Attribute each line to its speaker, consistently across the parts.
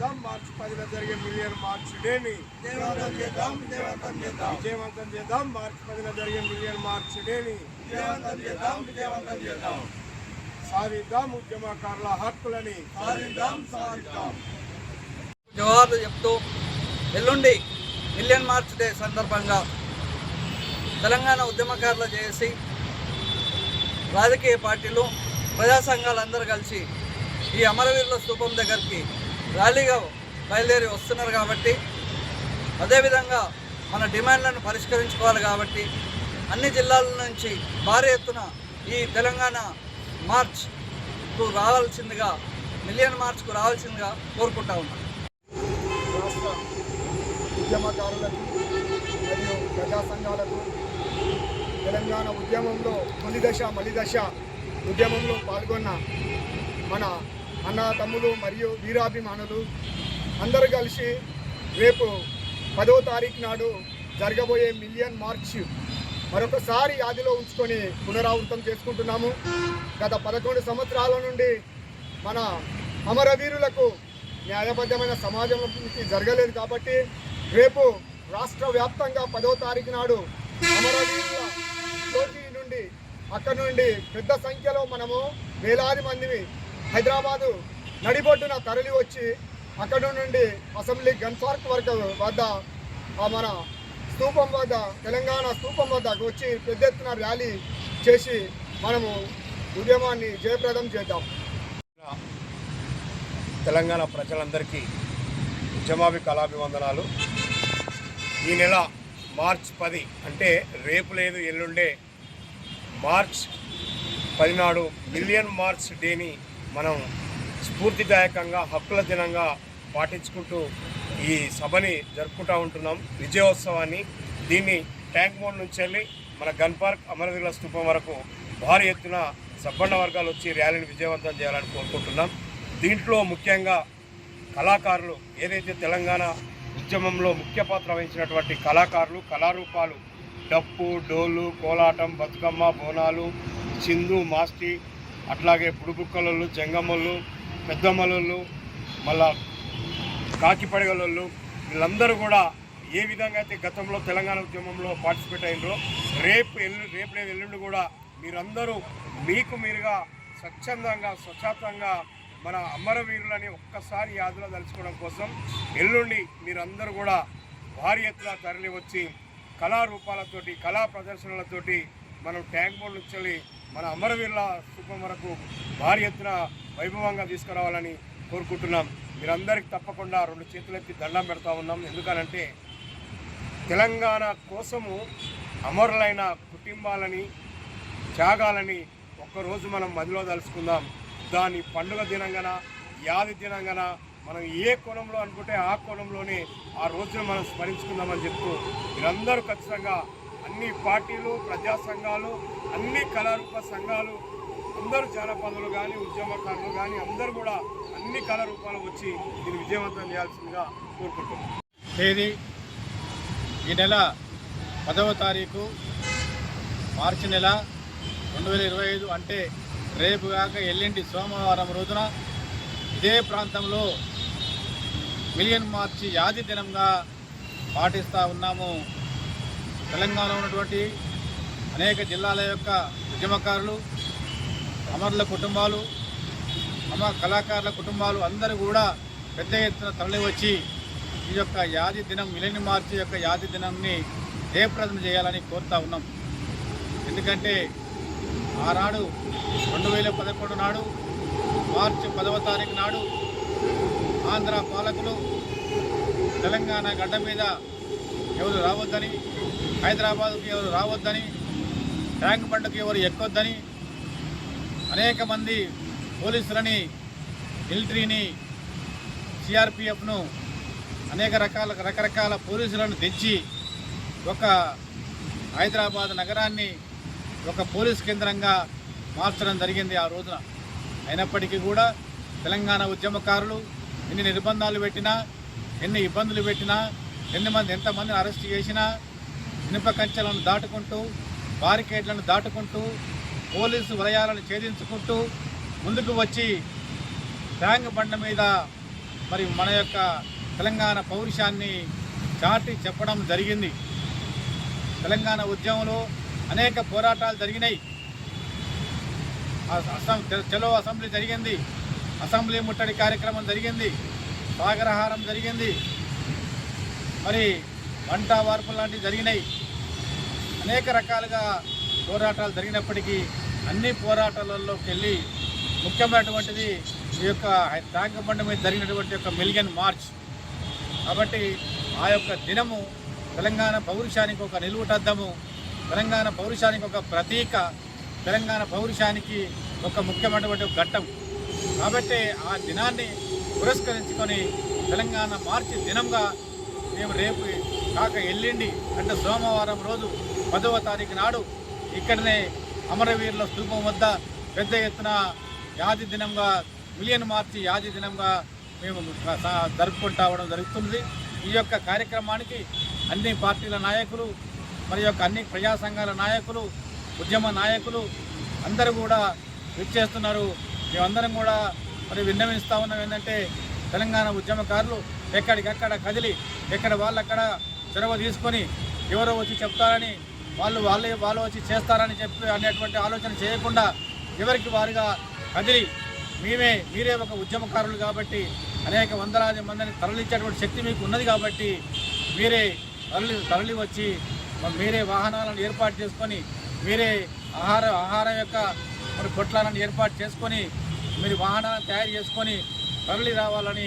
Speaker 1: చేద్దాం. మార్చి పదిన జరిగే మిలియన్ మార్చ్ డేని విజయవంతం చేద్దాం విజయవంతం చేద్దాం. విజయవంతం చేద్దాం. మార్చి పదిన జరిగే మిలియన్ మార్చ్ డేని విజయవంతం చేద్దాం విజయవంతం చేద్దాం. సాధిద్దాం ఉద్యమకారుల హక్కులని. సాధిద్దాం సాధిద్దాం.
Speaker 2: జవాబు చెప్తూ ఎల్లుండి మిలియన్ మార్చ్ డే సందర్భంగా తెలంగాణ ఉద్యమకారులు చేసి రాజకీయ పార్టీలు ప్రజా సంఘాలు అందరూ కలిసి ఈ అమరవీరుల స్థూపం దగ్గరికి ర్యాలీగా బయలుదేరి వస్తున్నారు కాబట్టి అదేవిధంగా మన డిమాండ్లను పరిష్కరించుకోవాలి కాబట్టి అన్ని జిల్లాల నుంచి భారీ ఎత్తున ఈ తెలంగాణ మార్చ్కు రావాల్సిందిగా మిలియన్ మార్చ్కు రావాల్సిందిగా కోరుకుంటా ఉన్నాను
Speaker 3: రాష్ట్ర ఉద్యమకారులకు మరియు ప్రజా సంఘాలకు తెలంగాణ ఉద్యమంలో తొలి మలిదశ ఉద్యమంలో పాల్గొన్న మన అన్న తమ్ములు మరియు వీరాభిమానులు అందరూ కలిసి రేపు పదో తారీఖు నాడు జరగబోయే మిలియన్ మార్చ్ మరొకసారి యాదిలో ఉంచుకొని పునరావృతం చేసుకుంటున్నాము. గత పదకొండు సంవత్సరాల నుండి మన అమరవీరులకు న్యాయబద్ధమైన సమాజంకి జరగలేదు కాబట్టి రేపు రాష్ట్ర వ్యాప్తంగా పదో తారీఖు నాడు అమరవీరుల నుండి అక్కడ నుండి పెద్ద సంఖ్యలో మనము వేలాది మందిని హైదరాబాదు నడిబొడ్డున తరలి వచ్చి అక్కడ నుండి అసెంబ్లీ గన్ పార్క్ వరకు వద్ద మన స్థూపం వద్ద తెలంగాణ స్థూపం వద్దకు వచ్చి పెద్ద ఎత్తున ర్యాలీ చేసి మనము ఉద్యమాన్ని జయప్రదం చేద్దాం.
Speaker 1: తెలంగాణ ప్రజలందరికీ ఉద్యమాభి కళాభివందనాలు. ఈ నెల మార్చ్ పది అంటే రేపు లేదు ఎల్లుండే మార్చ్ పదినాడు మిలియన్ మార్చ్ డేని మనం స్ఫూర్తిదాయకంగా హక్కుల దినంగా పాటించుకుంటూ ఈ సభని జరుపుకుంటూ ఉంటున్నాం. విజయోత్సవాన్ని దీన్ని ట్యాంక్ మోడ్ నుంచి వెళ్ళి మన గన్ పార్క్ అమరవీరుల స్థూపం వరకు భారీ ఎత్తున సబ్బండ వర్గాలు వచ్చి ర్యాలీని విజయవంతం చేయాలని కోరుకుంటున్నాం. దీంట్లో ముఖ్యంగా కళాకారులు ఏదైతే తెలంగాణ ఉద్యమంలో ముఖ్య పాత్ర వహించినటువంటి కళాకారులు కళారూపాలు డప్పు డోలు కోలాటం బతుకమ్మ బోనాలు సింధు మాస్టి అట్లాగే బుడుబుక్కలు జంగమ్మలు పెద్దమ్మలు మళ్ళా కాకిపడగలళ్ళు వీళ్ళందరూ కూడా ఏ విధంగా అయితే గతంలో తెలంగాణ ఉద్యమంలో పార్టిసిపేట్ అయినరో రేపు ఎల్లు రేపు లేదు ఎల్లుండి కూడా మీరందరూ మీకు మీరుగా స్వచ్ఛందంగా స్వచ్ఛాతంగా మన అమరవీరులని ఒక్కసారి యాదులో తలుచుకోవడం కోసం ఎల్లుండి మీరందరూ కూడా భారీ ఎత్తున తరలి వచ్చి కళారూపాలతోటి కళా ప్రదర్శనలతోటి మనం ట్యాంక్ బోర్డు నుంచి మన అమరవీరుల స్థూపం వరకు భారీ ఎత్తున వైభవంగా తీసుకురావాలని కోరుకుంటున్నాం. మీరందరికీ తప్పకుండా రెండు చేతులెత్తి దండం పెడతా ఉన్నాం. ఎందుకనంటే తెలంగాణ కోసము అమరులైన కుటుంబాలని త్యాగాలని ఒక్కరోజు మనం మదిలో తలుచుకుందాం. దాని పండుగ దినంగాన యాది దినంగాన మనం ఏ కోణంలో అనుకుంటే ఆ కోణంలోనే ఆ రోజును మనం స్మరించుకుందామని చెప్తూ మీరందరూ ఖచ్చితంగా అన్ని పార్టీలు ప్రజా సంఘాలు అన్ని కళారూప సంఘాలు అందరూ జానపదులు కానీ ఉద్యమకారులు కానీ అందరూ కూడా అన్ని కళారూపాలు వచ్చి దీన్ని విజయవంతం చేయాల్సిందిగా కోరుకుంటున్నాం.
Speaker 4: తేదీ ఈ నెల పదవ తారీఖు మార్చి నెల రెండు వేల ఇరవై ఐదు అంటే రేపు కాక ఎల్లుండి సోమవారం రోజున ఇదే ప్రాంతంలో మిలియన్ మార్చి యాది దినంగా పాటిస్తూ ఉన్నాము. తెలంగాణలో ఉన్నటువంటి అనేక జిల్లాల యొక్క ఉద్యమకారులు అమరుల కుటుంబాలు అమ కళాకారుల కుటుంబాలు అందరూ కూడా పెద్ద ఎత్తున తరలి వచ్చి ఈ యొక్క యాది దినం మిలియన్ మార్చి యొక్క యాది దినాన్ని జయప్రదం చేయాలని కోరుతా ఉన్నాం. ఎందుకంటే ఆనాడు రెండు వేల పదకొండు నాడు మార్చి పదవ తారీఖు నాడు ఆంధ్ర పాలకులు తెలంగాణ గడ్డ మీద ఎవరు రావద్దని హైదరాబాద్కి ఎవరు రావద్దని ట్యాంక్ బండ్కి ఎవరు ఎక్కొద్దని అనేక మంది పోలీసులని మిలిటరీని సిఆర్పిఎఫ్ను అనేక రకాల రకరకాల పోలీసులను తెచ్చి ఒక హైదరాబాద్ నగరాన్ని ఒక పోలీస్ కేంద్రంగా మార్చడం జరిగింది ఆ రోజున. అయినప్పటికీ కూడా తెలంగాణ ఉద్యమకారులు ఎన్ని నిర్బంధాలు పెట్టినా ఎన్ని ఇబ్బందులు పెట్టినా ఎన్ని మంది ఎంతమందిని అరెస్ట్ చేసినా ఇనుప కంచెలను దాటుకుంటూ బారికేడ్లను దాటుకుంటూ పోలీసు వలయాలను ఛేదించుకుంటూ ముందుకు వచ్చి ట్యాంక్ బండ మీద మరి మన యొక్క తెలంగాణ పౌరుషాన్ని చాటి చెప్పడం జరిగింది. తెలంగాణ ఉద్యమంలో అనేక పోరాటాలు జరిగినాయి. అసం చలో అసెంబ్లీ జరిగింది. అసెంబ్లీ ముట్టడి కార్యక్రమం జరిగింది. సాగరహారం జరిగింది. మరి వంట వార్పులు లాంటివి జరిగినాయి. అనేక రకాలుగా పోరాటాలు జరిగినప్పటికీ అన్ని పోరాటాలలోకి వెళ్ళి ముఖ్యమైనటువంటిది ఈ యొక్క ట్యాంక్ బండ మీద జరిగినటువంటి యొక్క మిలియన్ మార్చ్. కాబట్టి ఆ యొక్క దినము తెలంగాణ పౌరుషానికి ఒక నిలువుటద్దము తెలంగాణ పౌరుషానికి ఒక ప్రతీక తెలంగాణ పౌరుషానికి ఒక ముఖ్యమైనటువంటి ఘట్టం. కాబట్టి ఆ దినాన్ని పురస్కరించుకొని తెలంగాణ మార్చి దినంగా మేము రేపు కాక ఎల్లిండి అంటే సోమవారం రోజు పదవ తారీఖు నాడు ఇక్కడనే అమరవీరుల స్థూపం వద్ద పెద్ద ఎత్తున యాది దినంగా మిలియన్ మార్చి యాది దినంగా మేము జరుపుకుంటా అవడం జరుగుతుంది. ఈ యొక్క కార్యక్రమానికి అన్ని పార్టీల నాయకులు మరి యొక్క అన్ని ప్రజా సంఘాల నాయకులు ఉద్యమ నాయకులు అందరూ కూడా విచ్చేస్తున్నారు. మేమందరం కూడా మరి విన్నవిస్తా ఉన్నాం ఏంటంటే తెలంగాణ ఉద్యమకారులు ఎక్కడికక్కడ కదిలి ఎక్కడ వాళ్ళక్కడ చొరవ తీసుకొని ఎవరో వచ్చి చెప్తారని వాళ్ళు వాళ్ళే వాళ్ళు వచ్చి చేస్తారని చెప్పి అనేటువంటి ఆలోచన చేయకుండా ఎవరికి వారుగా కదిలి మేమే మీరే ఒక ఉద్యమకారులు కాబట్టి అనేక వందలాది మందిని తరలించేటువంటి శక్తి మీకు ఉన్నది కాబట్టి మీరే తరలి తరలి వచ్చి మీరే వాహనాలను ఏర్పాటు చేసుకొని మీరే ఆహార ఆహారం యొక్క మరి పొట్లాలను ఏర్పాటు చేసుకొని మీరు వాహనాలను తయారు చేసుకొని తరలి రావాలని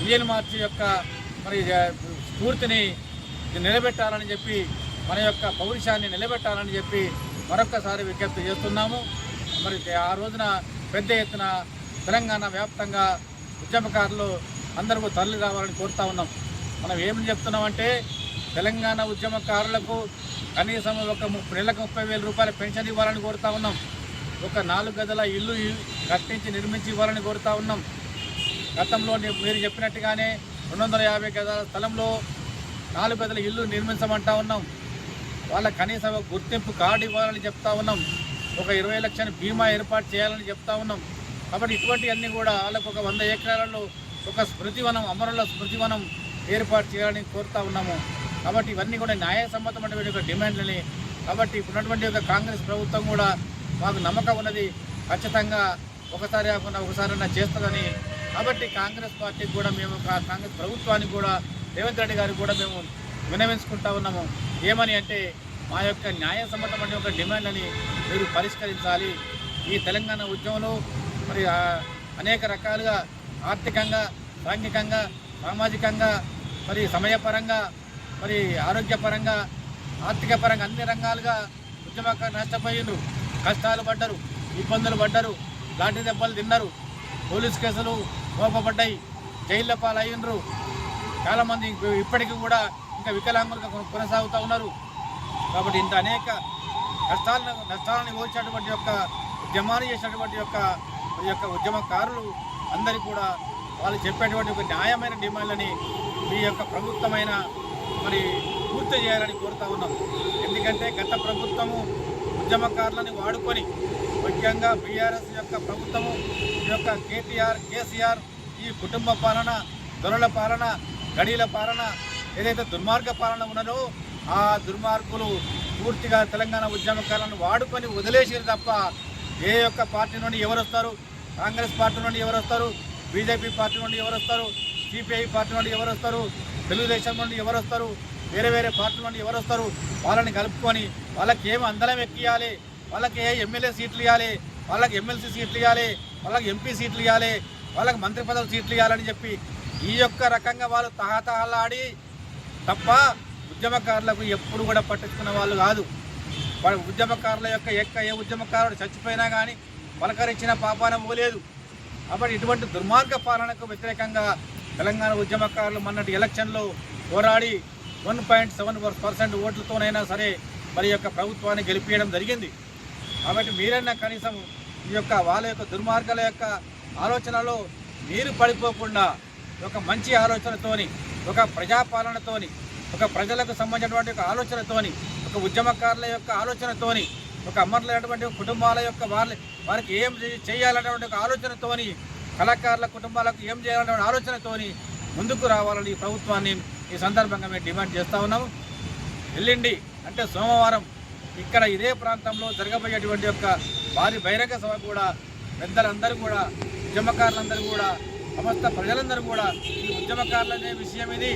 Speaker 4: ఇండియన్ మార్చి యొక్క మరి స్ఫూర్తిని నిలబెట్టాలని చెప్పి మన యొక్క పౌరుషాన్ని నిలబెట్టాలని చెప్పి మరొక్కసారి విజ్ఞప్తి చేస్తున్నాము. మరి ఆ రోజున పెద్ద ఎత్తున తెలంగాణ వ్యాప్తంగా ఉద్యమకారులు అందరూ తరలి రావాలని కోరుతా ఉన్నాం. మనం ఏమని చెప్తున్నామంటే తెలంగాణ ఉద్యమకారులకు కనీసం ఒక ముప్పై నెలకు ముప్పై వేల రూపాయల పెన్షన్ ఇవ్వాలని కోరుతా ఉన్నాం. ఒక నాలుగు గదుల ఇల్లు కట్టించి నిర్మించి ఇవ్వాలని కోరుతా ఉన్నాం. గతంలో మీరు చెప్పినట్టుగానే రెండు వందల యాభై గజాల స్థలంలో నాలుగు పెద్దల ఇల్లు నిర్మించమంటా ఉన్నాం. వాళ్ళ కనీసం గుర్తింపు కార్డు ఇవ్వాలని చెప్తా ఉన్నాం. ఒక ఇరవై లక్షల బీమా ఏర్పాటు చేయాలని చెప్తా ఉన్నాం. కాబట్టి ఇటువంటివన్నీ కూడా వాళ్ళకు ఒక వంద ఎకరాలలో ఒక స్మృతివనం అమరుల స్మృతివనం ఏర్పాటు చేయాలని కోరుతా ఉన్నాము. కాబట్టి ఇవన్నీ కూడా న్యాయసమ్మతమైనటువంటి ఒక డిమాండ్లని కాబట్టి ఇప్పుడున్నటువంటి ఒక కాంగ్రెస్ ప్రభుత్వం కూడా మాకు నమ్మకం ఉన్నది. ఖచ్చితంగా ఒకసారి కాకుండా ఒకసారి చేస్తుందని కాబట్టి కాంగ్రెస్ పార్టీకి కూడా మేము కాంగ్రెస్ ప్రభుత్వానికి కూడా రేవంత్ రెడ్డి గారికి కూడా మేము వినవించుకుంటా ఉన్నాము. ఏమని అంటే మా యొక్క న్యాయసమ్మతమైన ఒక డిమాండ్లని మీరు పరిష్కరించాలి. ఈ తెలంగాణ ఉద్యమంలో మరి అనేక రకాలుగా ఆర్థికంగా సాంఘికంగా సామాజికంగా మరి సమయపరంగా మరి ఆరోగ్యపరంగా ఆర్థిక పరంగా అన్ని రంగాలుగా ఉద్యమకారు నష్టపోయిండ్రు. కష్టాలు పడ్డరు ఇబ్బందులు పడ్డరు లాంటి దెబ్బలు తిన్నారు. పోలీస్ కేసులు మోపబడ్డాయి. జైళ్ళ పాలయ్యిండ్రు. చాలామంది ఇప్పటికీ కూడా ఇంకా వికలాంగులుగా కొన- కొనసాగుతూ ఉన్నారు. కాబట్టి ఇంత అనేక నష్టాలను నష్టాలను ఓల్చినటువంటి యొక్క ఉద్యమాన్ని చేసినటువంటి యొక్క ఈ యొక్క ఉద్యమకారులు అందరికీ కూడా వాళ్ళు చెప్పేటువంటి ఒక న్యాయమైన డిమాండ్లని మీ యొక్క ప్రభుత్వమైన మరి పూర్తి చేయాలని కోరుతా ఉన్నాం. ఎందుకంటే గత ప్రభుత్వము ఉద్యమకారులని వాడుకొని ముఖ్యంగా బీఆర్ఎస్ యొక్క ప్రభుత్వము ఈ యొక్క కేటీఆర్ కేసీఆర్ ఈ కుటుంబ పాలన దొరల పాలన గడీల పాలన ఏదైతే దుర్మార్గ పాలన ఉన్నదో ఆ దుర్మార్గులు పూర్తిగా తెలంగాణ ఉద్యమకారులను వాడుకొని వదిలేసారు తప్ప ఏ యొక్క పార్టీ నుండి ఎవరు వస్తారు? కాంగ్రెస్ పార్టీ నుండి ఎవరు వస్తారు? బీజేపీ పార్టీ నుండి ఎవరు వస్తారు? సిపిఐ పార్టీ నుండి ఎవరు వస్తారు? తెలుగుదేశం నుండి ఎవరు వస్తారు? వేరే వేరే పార్టీ నుండి ఎవరు వస్తారు? వాళ్ళని కలుపుకొని వాళ్ళకి ఏమి అందలం ఎక్కియాలి వాళ్ళకి ఏ ఎమ్మెల్యే సీట్లు ఇవ్వాలి? వాళ్ళకి ఎమ్మెల్సీ సీట్లు ఇవ్వాలి? వాళ్ళకి ఎంపీ సీట్లు ఇవ్వాలి? వాళ్ళకి మంత్రి పదవి సీట్లు ఇవ్వాలని చెప్పి ఈ యొక్క రకంగా వాళ్ళు తహతహలాడి తప్ప ఉద్యమకారులకు ఎప్పుడు కూడా పట్టించుకున్న వాళ్ళు కాదు. వాళ్ళ ఉద్యమకారుల యొక్క ఎక్క ఏ ఉద్యమకారుడు చచ్చిపోయినా కానీ పలకరించిన పాపాన పోలేదు. కాబట్టి ఇటువంటి దుర్మార్గ పాలనకు వ్యతిరేకంగా తెలంగాణ ఉద్యమకారులు మొన్నటి ఎలక్షన్లో పోరాడి వన్ పాయింట్ సెవెన్ పర్సెంట్ ఓట్లతోనైనా సరే మరి యొక్క ప్రభుత్వాన్ని గెలిపించడం జరిగింది. కాబట్టి మీరైనా కనీసం ఈ యొక్క వాళ్ళ యొక్క దుర్మార్గాల యొక్క ఆలోచనలో మీరు పడిపోకుండా ఒక మంచి ఆలోచనతోని ఒక ప్రజాపాలనతోని ఒక ప్రజలకు సంబంధించినటువంటి ఒక ఆలోచనతోని ఒక ఉద్యమకారుల యొక్క ఆలోచనతోని ఒక అమరులైనటువంటి కుటుంబాల యొక్క వాళ్ళ వారికి ఏం చేయాలనేటువంటి ఒక ఆలోచనతోని కళాకారుల కుటుంబాలకు ఏం చేయాలనే ఆలోచనతోని ముందుకు రావాలని ప్రభుత్వాన్ని ఈ సందర్భంగా మేము డిమాండ్ చేస్తూ ఉన్నాము. ఎల్లుండి అంటే సోమవారం ఇక్కడ ఇదే ప్రాంతంలో జరగబోయేటువంటి యొక్క భారీ బహిరంగ సభ కూడా పెద్దలందరూ కూడా ఉద్యమకారులందరూ కూడా సమస్త ప్రజలందరూ కూడా ఈ ఉద్యమకారులనే విషయం ఇది.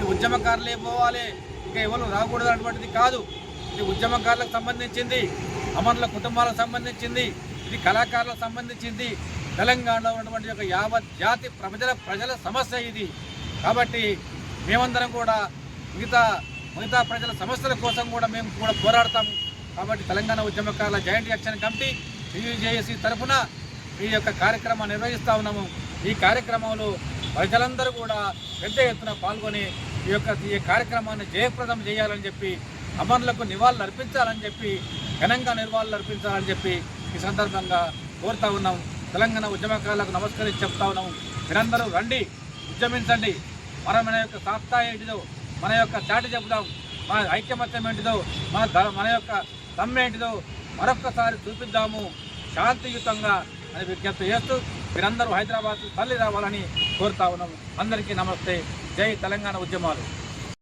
Speaker 4: ఈ ఉద్యమకారులే పోవాలి. ఇంకా ఎవరు రాకూడదు అటువంటిది కాదు. ఇది ఉద్యమకారులకు సంబంధించింది అమరుల కుటుంబాలకు సంబంధించింది ఇది కళాకారులకు సంబంధించింది. తెలంగాణలో ఉన్నటువంటి యొక్క యావత్ జాతి ప్రజల ప్రజల సమస్య ఇది. కాబట్టి మేమందరం కూడా మిగతా మిగతా ప్రజల సమస్యల కోసం కూడా మేము కూడా పోరాడతాము. కాబట్టి తెలంగాణ ఉద్యమకారుల జాయింట్ యాక్షన్ కమిటీ టీజేఏసీ తరఫున ఈ యొక్క కార్యక్రమాన్ని నిర్వహిస్తూ ఉన్నాము. ఈ కార్యక్రమంలో ప్రజలందరూ కూడా పెద్ద ఎత్తున పాల్గొని ఈ యొక్క ఈ కార్యక్రమాన్ని జయప్రదం చేయాలని చెప్పి అమరులకు నివాళులు అర్పించాలని చెప్పి ఘనంగా నివాళులు అర్పించాలని చెప్పి ఈ సందర్భంగా కోరుతా ఉన్నాం తెలంగాణ ఉద్యమకారులకు నమస్కరించి చెప్తా ఉన్నాము. మీరందరూ రండి ఉద్యమించండి. మన మన యొక్క సత్తా ఏంటిదో మన యొక్క చాటి చెబుదాం మన ఐక్యమత్యం ఏంటిదో మన మన యొక్క దమ్ము ఏంటిదో మరొక్కసారి చూపిద్దాము శాంతియుతంగా అని విజ్ఞప్తి చేస్తూ మీరందరూ హైదరాబాద్ తల్లి రావాలని కోరుతా ఉన్నాము. అందరికీ నమస్తే. జై తెలంగాణ ఉద్యమాలు.